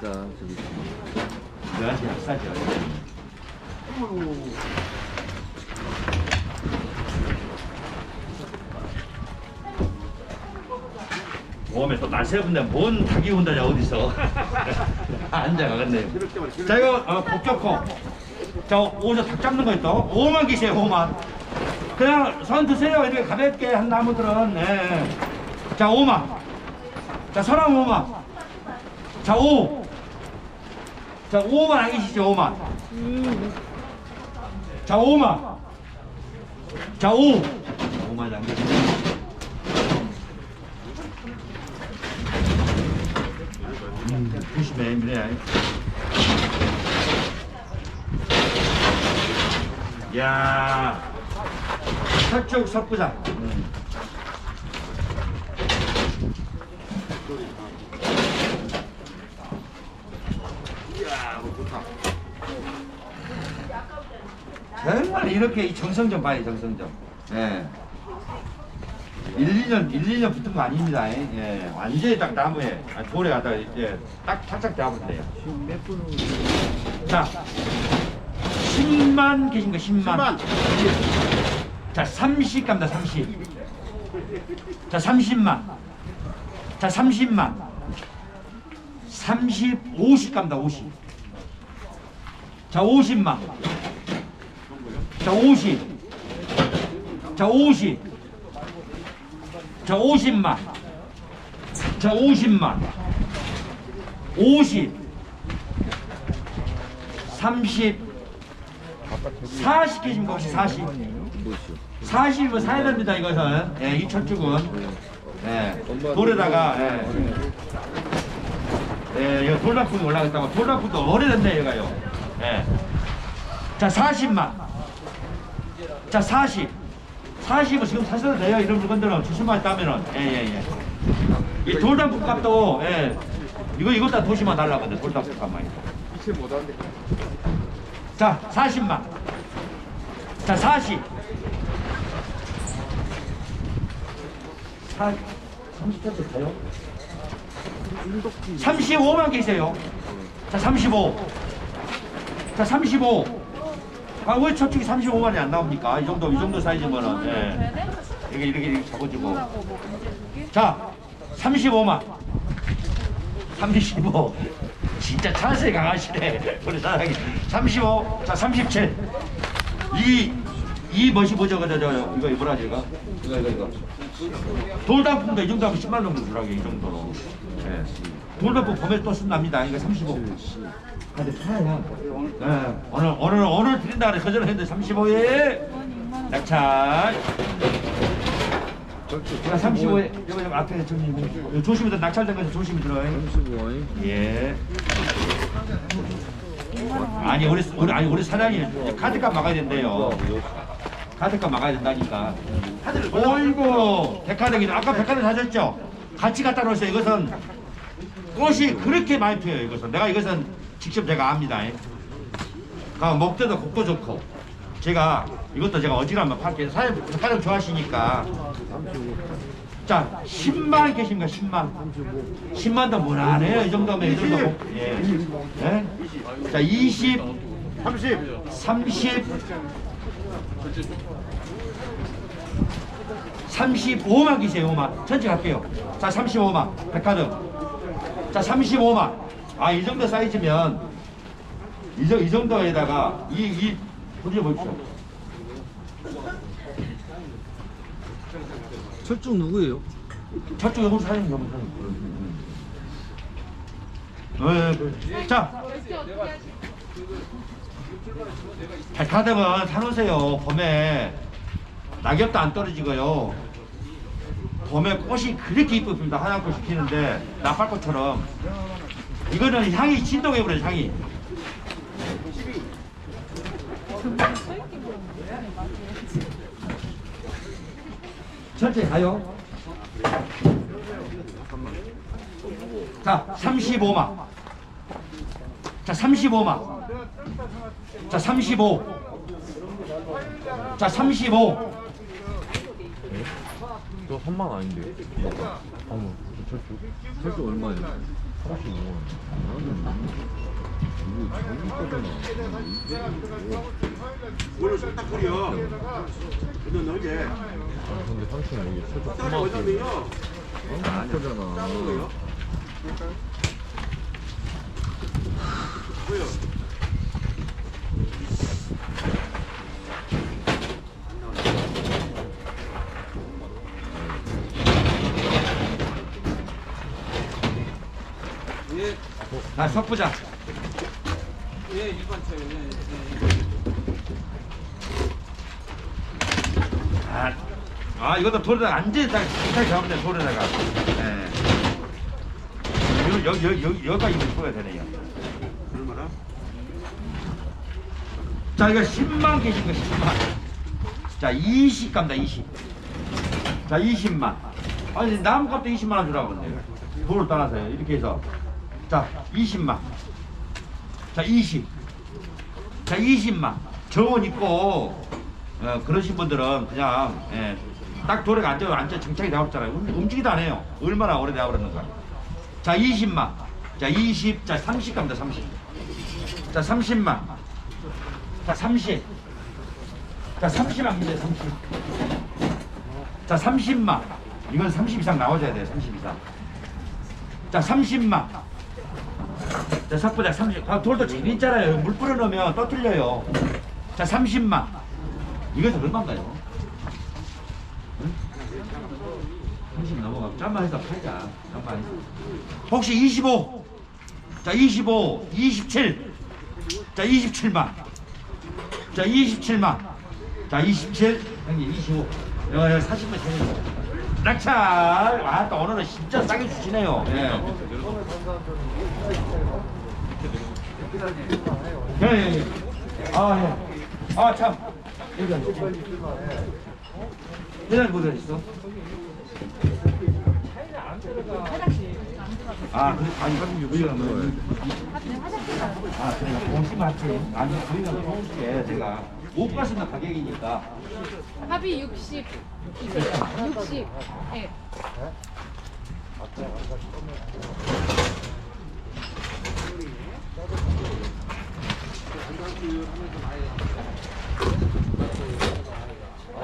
저기. 너한테 약사죠. 몸에 또 날새 분데 뭔 닭이 온다냐 어디서 앉아가겠네 자 이거 어, 복잡코 자 오서 닭 잡는 거 있다 5만 기세요 5만 그냥 손 드세요 이렇게 가볍게 한 나무들은 예. 자 5만 자 사람 5만 자 5. 자 5만 안 계시죠 5만. 자 5만. 자 5. 5만 안 계시죠. 음, 조심해 미래야 야. 서쪽 석부장 음. 정말 이렇게 이 정성 좀 봐요 정성 좀 예. 1, 2년 1, 2년 붙은 거 아닙니다 예. 완전히 딱 나무에 아, 돌에 갖다 이제 딱 착착 잡으면 돼요 몇 분은 자 10만 계신 거 10만, 자 30 갑니다 30. 자 30만. 자 30만. 30, 50 갑니다 50. 자 50만. 자 50. 자 50. 자 50만. 자 50만. 50. 30. 40 계신 거 혹시 40? 뭐시오? 40을 사야 됩니다 이것은 예, 이 철쭉은 예, 돌에다가 예, 예, 이거 돌납품이 올라갔다고 돌납품도 오래됐네 얘가요 예. 자 40만 자 40. 40은 지금 사셔도 돼요 이런 물건들은 조심만 따면은 예예예 이 돌납품 값도 예, 이거 이것 다 도시만 달라거든 돌납품 값만 이체 못하는데. 자, 40만. 자, 40. 사, 30대 돼요? 35만 계세요. 자, 35. 자, 35. 아, 왜 저쪽이 35만이 안 나옵니까? 이 정도, 이 정도 사이즈면은, 예. 이렇게, 이렇게, 이렇게 잡아주고. 자, 35만. 35. 진짜 찬스에 강하시네. 우리 사장님. 35. 자, 37. 이, 이 멋이 뭐죠? 저, 저, 저, 이거, 뭐라지, 이거? 이거, 이거, 이거. 돌단품도 이 정도 하면 10만 원 정도 주라고, 이 정도로. 예. 돌단품 봄에 또 쓴답니다. 이거 35. 근데 사요. 네. 오늘, 오늘, 오늘 드린다 그래. 거절을 했는데 35에. 낙찰. 자, 35에. 여기, 여기 앞에 저기, 조심히 들 낙찰된 거서 조심히 들어요. 35인. 예. 아니 우리 우리 아니 우리 사장님 카드값 막아야 된대요. 카드값 막아야 된다니까. 어이구 백화점이 아까 백화점 사셨죠? 같이 갖다 놓으세요. 이것은 꽃이 그렇게 많이 피어요. 이것은 내가 이것은 직접 제가 압니다. 가 먹대도 곡도 좋고 제가 이것도 제가 어지간하면 팔게요. 사장님 백화점 좋아하시니까. 자 10만 계신가 10만 10만도 무난해요 이 정도면 이 정도 복- 예. 예? 자 20, 30, 30, 35만 기세요 5만. 천천히 갈게요. 자 35만. 백화점. 자 35만. 아이 정도 사이즈면 이, 정- 이 정도에다가 이이 보여 보십시오 철쭉 누구예요? 저쪽에 우리 사장님 여기 사장님. 네, 자 백화점은 사놓으세요. 봄에 낙엽도 안 떨어지고요. 봄에 꽃이 그렇게 이쁩니다. 하얀 꽃이 피는데 나팔꽃처럼. 이거는 향이 진동해 버려요 향이. 천천히 가요. 자, 35만. 자, 35만. 자, 35. 자, 35. 저 3만 아닌데. 어머, 철쭉. 철쭉 얼마예요? 원래 딱 그려. 근데 너게 아, 근데 삼촌 여기 최저 딱 토마토 어디면요? 안 크잖아. 뭐요? 아 섞보자 예, 일반 차요. 예, 예. 아, 아 이것도 돌에다가 앉아있다가 잘 잡으면 돼 돌에다가 예. 여기 여기 여기 여기가 이거 보야 되네요 얼마나? 자 이거 10만 개신 거 10만 자 20 갑니다 20 자 20만 아니 나무값도 20만 원 주라고 그러는데 돌을 따라서요 이렇게 해서 자 20만. 자 20. 자 20만. 정원 있고 어, 그러신 분들은 그냥 예, 딱 돌에 앉아 앉아 정착이 되었잖아요. 움직이도 안 해요. 얼마나 오래되어 버렸는가 자 20만. 자 20, 자 30 갑니다 30. 자 30만. 자 30. 자 30만 이제 30. 자 30만. 이건 30 이상 나와줘야 돼요 30 이상. 자 30만 자 석부작 30 아, 돌도 재밌잖아요. 물 뿌려 넣으면 또 틀려요. 자 30만. 이것은 얼마인가요? 응? 30 넘어가 짬만 해서 팔자. 짬만 해서. 혹시 25 자 25 27 자 27만. 자 27만. 자 27 형님 25 여기 여기 40만 세요 낙찰 아 또 오늘은 진짜 싸게 주시네요 예. 예, 예, 예. 아, 예. 아, 참. 여기 앉으세요. 회장님 어디 있어? 아, 그래, 아니, 우리가 뭐. 아, 그래요. 공심 맞지. 아니, 우리가 공심에 제가 못 가시는 가격이니까. 합이 60 이세요. 60. 예.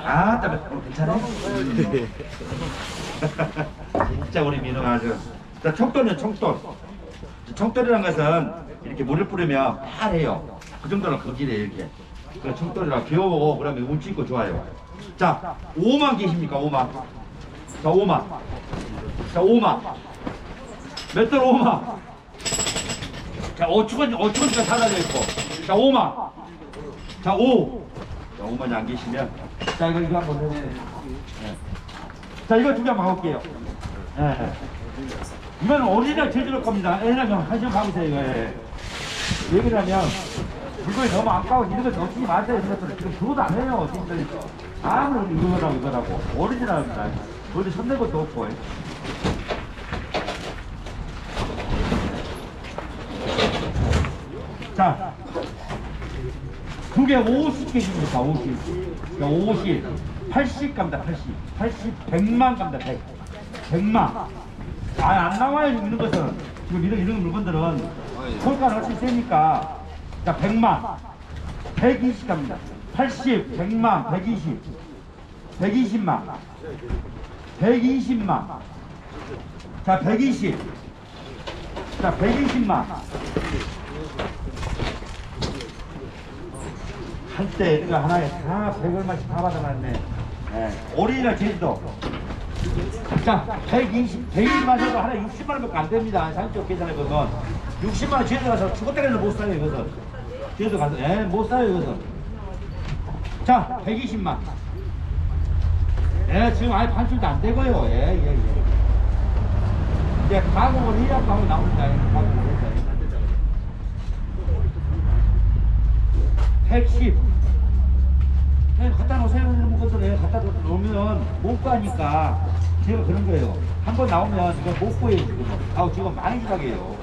아, 나 어, 괜찮아? 진짜 우리 민호가 아주. 자, 청돌이는 청돌. 청돌이라는 것은 이렇게 물을 뿌리면 파래요. 그 정도로 거기래 이렇게. 그 청돌이라 귀여워. 그러면 운치 있고 좋아요. 자, 5만 계십니까? 5만. 자, 5만. 자, 5만. 몇달 5만. 자, 5천원, 5천원짜리 사다져 있고. 자, 5만. 자, 5. 자, 5만이 안 계시면. 자, 이거, 이거 한번 해보세요. 네. 자, 이거 두 개 한번 가볼게요. 예. 네. 이건 오리지널 제주도 겁니다. 왜냐면 한시간 봐보세요, 이거. 예. 왜 그러냐면, 물건이 너무 아까워. 이런 거 넣지 마세요. 이런 것들은 지금 그것도 안 해요. 진짜. 아무리 이거라고 이거라고. 오리지널입니다. 어디 손댄 것도 없고. 예. 자, 두개 50개입니다. 50. 자, 50. 80 갑니다. 80. 80. 100만 갑니다. 100. 100만. 아, 안 나와요. 지금 이런 것은. 지금 이런, 이런 물건들은 손가락 훨씬 세니까. 자, 100만. 120 갑니다. 80, 100만, 120. 120만. 120만. 자, 120. 자, 120만. 한때 이거 하나에 다 100얼마씩 다 받아놨네. 예. 오리지널 제주도. 자, 120, 120만 해도 하나 60만 원밖에 안 됩니다. 상쪽 계산해 보면 60만 원 제주도 가서 죽었다고 못 사요 이것은. 제주도 가서 예, 못 사요 이것은. 자, 120만. 예, 지금 아예 반출도 안 되고요. 예, 예, 예. 이제 가공을 해야 가공 나옵니다. 예, 가공을 해서. 110. 그냥 갖다 놓으세요. 이런 것들을 갖다 놓으면 못 가니까 제가 그런 거예요. 한 번 나오면 지금 못 구해요. 지금. 아, 지금 많이 지각해요.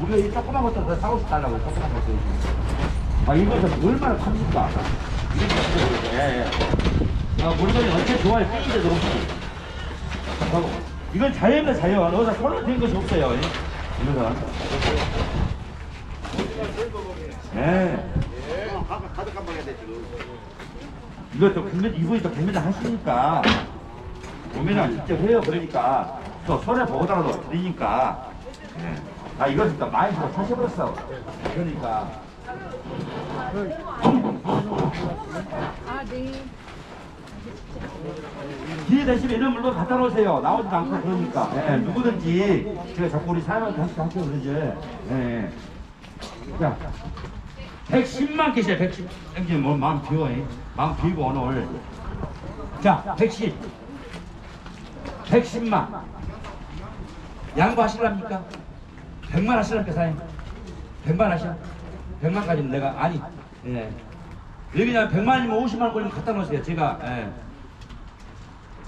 우리가 이 조그만 것들 더 사고 싶달라고 조그만 것들. 아, 이것은 얼마나 것들. 예, 예. 아, 물건이 어째 좋아요. 삐인데도 없고. 어, 이건 자연이다, 자연. 어디다 손을 댄 것이 없어요. 예. 이거는. 네. 가득 한 방에 돼 지금. 이것도 경매, 이분이 또 경매를 하시니까, 경매를 직접 해요. 그러니까, 또 손해 보고더라도 드리니까, 예. 아, 이것은 또 많이 또 사셔버렸어. 그러니까. 기회 되시면 물건 갖다 놓으세요. 나오지도 않고 그러니까. 예, 누구든지, 제가 자꾸 우리 사람한테 함께 함께 그러지. 예. 자, 110만 개시야, 110. 형님, 뭐, 마음 비워, 잉? 마음 비우고, 오늘. 자, 110. 110만. 양보하실랍니까? 100만 하실랍니까, 사장님? 100만 하시나? 100만까지는 내가, 아니, 예. 여기냐, 100만이면 50만 걸리면 갖다 놓으세요. 제가, 예.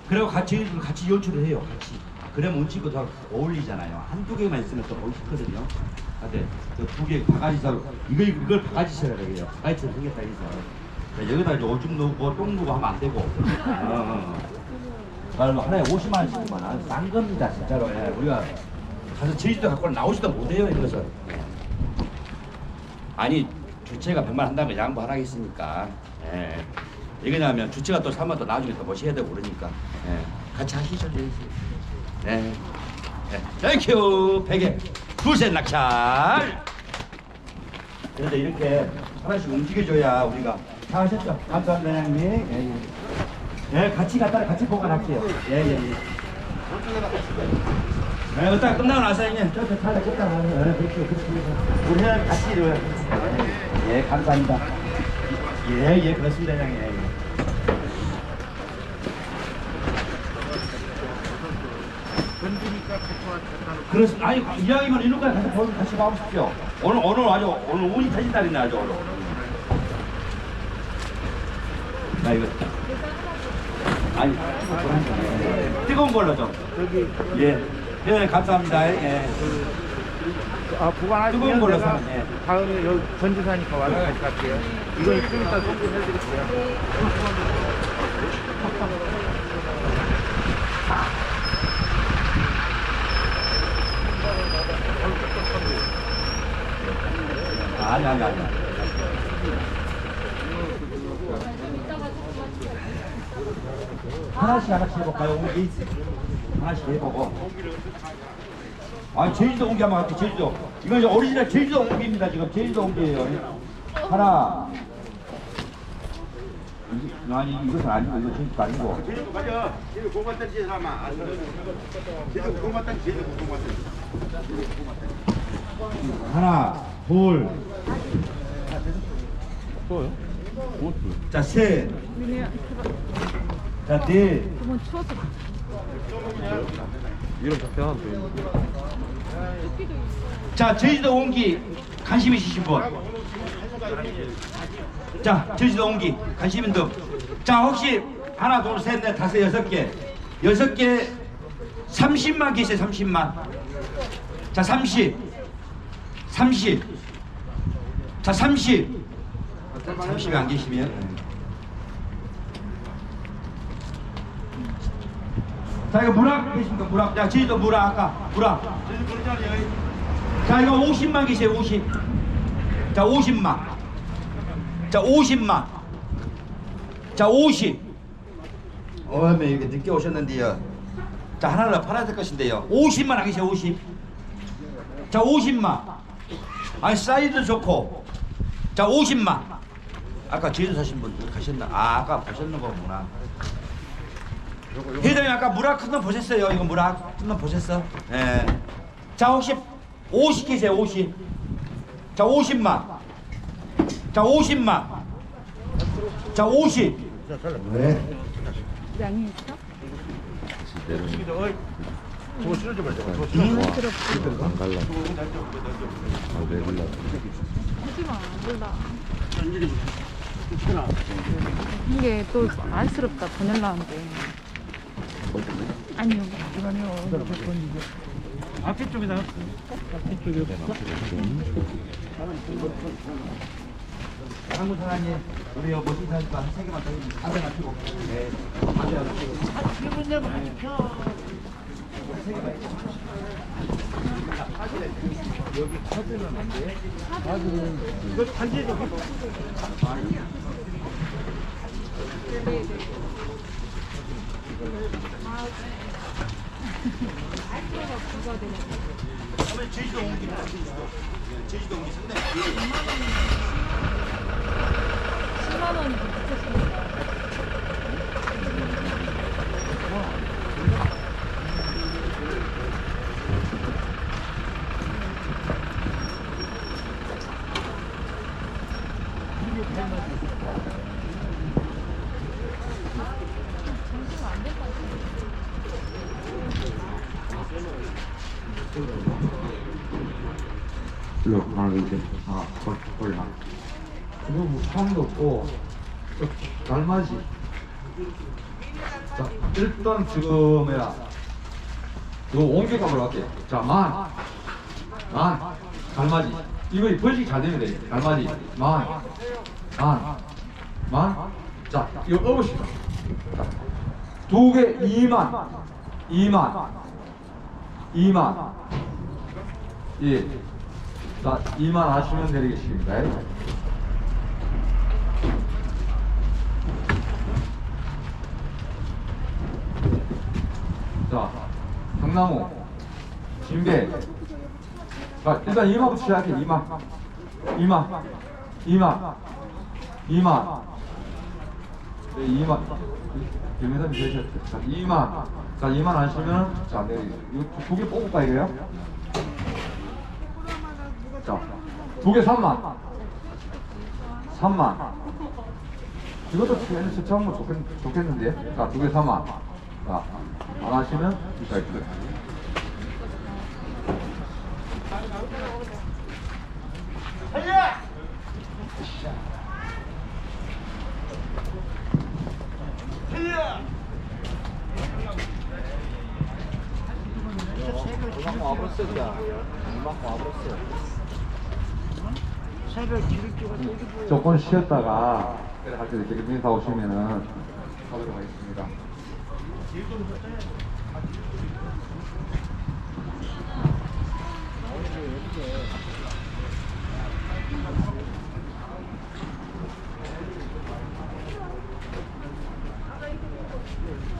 그리고 같이, 같이 연출을 해요, 같이. 그러면 운치고 더 어울리잖아요. 한두 개만 있으면 또 멋있거든요. 근데 두개 바가지서, 이걸, 이걸 바가지셔야 돼요. 바가지처럼 생겼다 해서. 여기다 이제 오줌 넣고 똥 넣고 하면 안 되고. 어, 어. 그러면 하나에 50만 원씩만 아, 싼 겁니다, 진짜로. 예, 우리가 가서 제주도 갖고 나오지도 못해요, 이것은. 아니, 주체가 100만 한다면 양보 안 하겠습니까? 예. 이거냐면 주체가 또 사면 또 나중에 또 모셔야 되고 그러니까. 예. 같이 하시죠. 네. 네. 땡큐, 베개. 둘셋 낙찰. 그런데 이렇게 하나씩 움직여줘야 우리가 다 하셨죠? 감사합니다, 형님. 예, 예. 예, 같이 갖다 같이 보관할게요. 예, 예, 예. 네, 일단 끝나고 나서 형님, 저저 탈래 끝나고 나서, 예, 그렇게, 그렇게. 우리 같이 이루어요. 예, 감사합니다. 예, 예, 그렇습니다, 형님. 예, 예. 그렇습니다. 아니, 이왕이면 이놈까지 가서 보고 같이 가보십시오. 오늘, 오늘 아주, 오늘 운이 터진 날이네, 아주. 나 이거. 아니, 뜨거운 걸로 좀. 예. 예, 감사합니다. 예. 아 보관하시면 뜨거운 걸로 제가 사면, 예. 다음에 여기 전주사니까 와서 같이 갈게요. 이건 좀 이따 송금해드릴게요. 아니, 아니, 아니. 하나씩 하나씩 해볼까요, 옹기? 하나씩 해보고. 아니, 제주도 옹기 한번 할게요, 제주도. 이건 이제 오리지널 제주도 옹기입니다, 지금. 제주도 옹기예요. 하나. 이- 아니, 이것은 아니고, 이거 제주도 아니고. 제주도 가자. 제주 공간단 지 사람아. 제주 공간단 제주 공간단. 하나, 둘. 또요? 자, 셋. 자, 넷. 너무 추워서. 이름 잡혀 하나 더 있는데. 자, 제주도 옹기 관심 있으신 분. 자, 제주도 옹기 관심 있는 분. 자, 혹시 하나, 둘, 셋, 넷, 다섯, 여섯 개. 여섯 개 30만 계세요, 30만. 자, 30. 30. 자, 30. 30이 안 계시면. 자, 이거 무락 계십니까? 무락. 자, 제주도 무락 아까 무락. 자, 이거 50만 계세요, 50. 자, 50만. 자, 50만. 자, 50. 어메, 이게 늦게 오셨는데요. 자, 하나를 더 팔아야 될 것인데요. 50만 안 계세요, 50. 자, 50만. 아니, 사이즈 좋고. 자, 50만. 아까 제주 사신 분 가셨나? 아, 아까 보셨는 거구나. 회장님 아까 무락 큰놈 보셨어요? 이거 무락 큰놈 보셨어? 예. 자 혹시 50 계세요 50. 자 50만. 자 50만. 자 50. 네. 양이 있어? 저거 실어줘 봐. 저거. 안 갈라. 아, 왜 갈라? 하지 마. 몰라. 이제 괜찮아. 이게 또 안쓰럽다. 보내려는데. 아니요. 앞에 쪽에다 앞에 쪽에 한국 사장님 우리 여 멋진 사니까 한 세 개만 더 해주세요. 담배 마시고. 네. 담배 안 피고. 그러면 제주도 온 김에 제주도. 제주도 온게 상당히 10만 원이 붙였습니다. 일로 하나 이제 하나 걸 걸라. 향도 없고 날맞이. 자 일단 지금 뭐야 요 옮겨가보러 갈게요. 자 만, 만, 갈맞이. 이거 번식 잘 되면 돼. 갈맞이, 만, 만, 만. 자 이거 업으시다. 두개 2만, 2만, 2만. 예. 자, 이만 하시면 되겠습니다. 자, 강나무, 진배. 자, 일단 이만부터 시작해, 이만. 이만. 이만. 이만. 네, 이만. 김혜선 되셨죠? 자, 이만. 자, 이만 하시면, 자, 네, 이거 두개 뽑을까, 이거요? 자, 두 개 3만. 3만. 이것도 얘는 세차하면 좋겠, 좋겠는데? 자, 두 개 3만. 자, 안 하시면 이따 이거. 조금 쉬었다가 할때 이렇게 인사 오시면은 하도록 하겠습니다. 아,